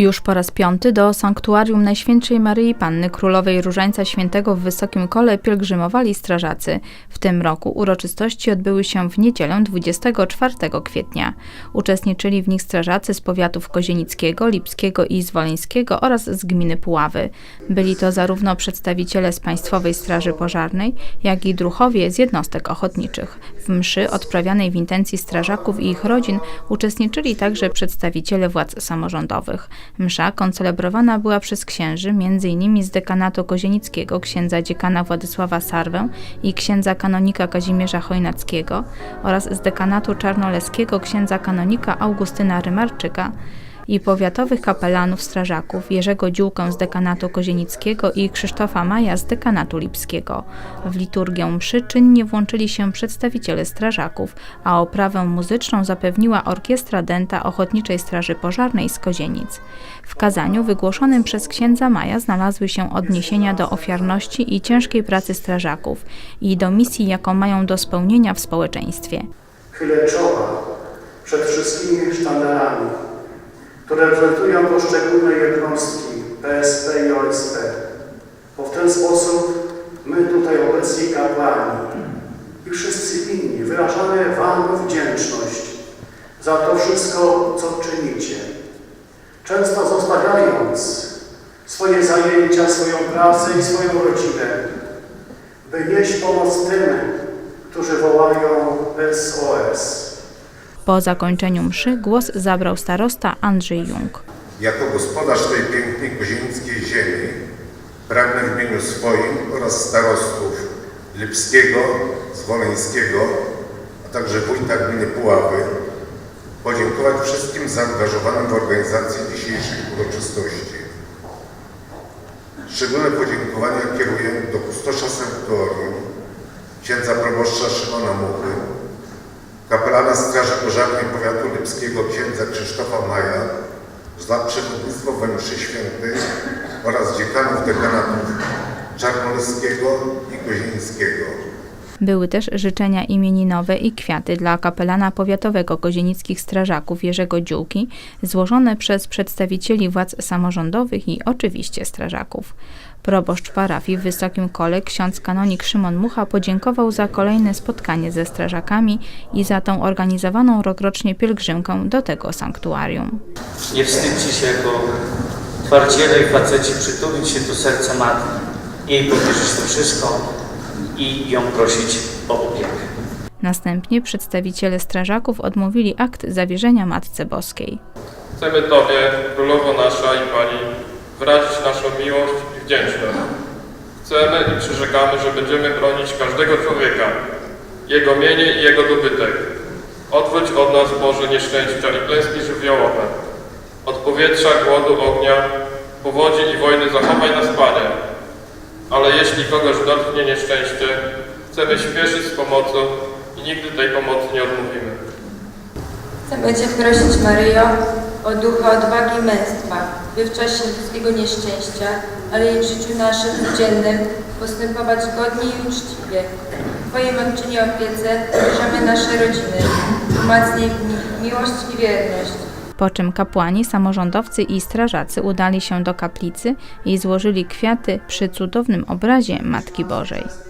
Już po raz piąty do sanktuarium Najświętszej Maryi Panny Królowej Różańca Świętego w Wysokim Kole pielgrzymowali strażacy. W tym roku uroczystości odbyły się w niedzielę 24 kwietnia. Uczestniczyli w nich strażacy z powiatów kozienickiego, lipskiego i zwoleńskiego oraz z gminy Puławy. Byli to zarówno przedstawiciele z Państwowej Straży Pożarnej, jak i druchowie z jednostek ochotniczych. W mszy odprawianej w intencji strażaków i ich rodzin uczestniczyli także przedstawiciele władz samorządowych. Msza koncelebrowana była przez księży, m.in. z dekanatu kozienickiego księdza dziekana Władysława Sarwę i księdza kanonika Kazimierza Chojnackiego oraz z dekanatu czarnoleskiego księdza kanonika Augustyna Rymarczyka i powiatowych kapelanów strażaków Jerzego Dziółkę z dekanatu kozienickiego i Krzysztofa Maja z dekanatu lipskiego. W liturgię mszy czynnie włączyli się przedstawiciele strażaków, a oprawę muzyczną zapewniła Orkiestra Denta Ochotniczej Straży Pożarnej z Kozienic. W kazaniu wygłoszonym przez księdza Maja znalazły się odniesienia do ofiarności i ciężkiej pracy strażaków i do misji, jaką mają do spełnienia w społeczeństwie. Chylę czoła przed wszystkimi sztandarami, które reprezentują poszczególne jednostki PSP i OSP, bo w ten sposób my tutaj obecni kapłani i wszyscy inni wyrażamy Wam wdzięczność za to wszystko, co czynicie. Często zostawiając swoje zajęcia, swoją pracę i swoją rodzinę, by nieść pomoc tym, którzy wołają SOS. Po zakończeniu mszy głos zabrał starosta Andrzej Jung. Jako gospodarz tej pięknej kozienickiej ziemi pragnę w imieniu swoim oraz starostów Lipskiego, Zwoleńskiego, a także wójta gminy Puławy podziękować wszystkim zaangażowanym w organizację dzisiejszej uroczystości. Szczególne podziękowania kieruję do kustosza sanktuarium, księdza proboszcza Szymona Muchy, kapelana Straży Pożarnej Powiatu Lipskiego księdza Krzysztofa Maja za przewodnictwo we mszy świętej oraz dziekanów dekanatów Czarnoleskiego i Kozieńskiego. Były też życzenia imieninowe i kwiaty dla kapelana powiatowego kozienickich strażaków Jerzego Dziółki, złożone przez przedstawicieli władz samorządowych i oczywiście strażaków. Proboszcz parafii w Wysokim Kole, ksiądz kanonik Szymon Mucha podziękował za kolejne spotkanie ze strażakami i za tą organizowaną rokrocznie pielgrzymkę do tego sanktuarium. Nie wstydźcie się jako twardziele i faceci przytulić się do serca matki, jej powierzyć to wszystko i ją prosić o opiekę. Następnie przedstawiciele strażaków odmówili akt zawierzenia Matce Boskiej. Chcemy Tobie, Królowo nasza i Pani, wyrazić naszą miłość i wdzięczność. Chcemy i przyrzekamy, że będziemy bronić każdego człowieka, jego mienie i jego dobytek. Odwróć od nas, Boże, nieszczęścia i klęski żywiołowe. Od powietrza, głodu, ognia, powodzi i wojny zachowaj nas, Panie. Ale jeśli kogoś dotknie nieszczęście, chcemy śpieszyć z pomocą i nigdy tej pomocy nie odmówimy. Chcemy Cię prosić, Maryjo, o ducha odwagi i męstwa, by w czasie ludzkiego nieszczęścia, ale i w życiu naszym codziennym postępować godnie i uczciwie. Twojej matczyni opiece bierzemy nasze rodziny. Umacnij w nich miłość i wierność. Po czym kapłani, samorządowcy i strażacy udali się do kaplicy i złożyli kwiaty przy cudownym obrazie Matki Bożej.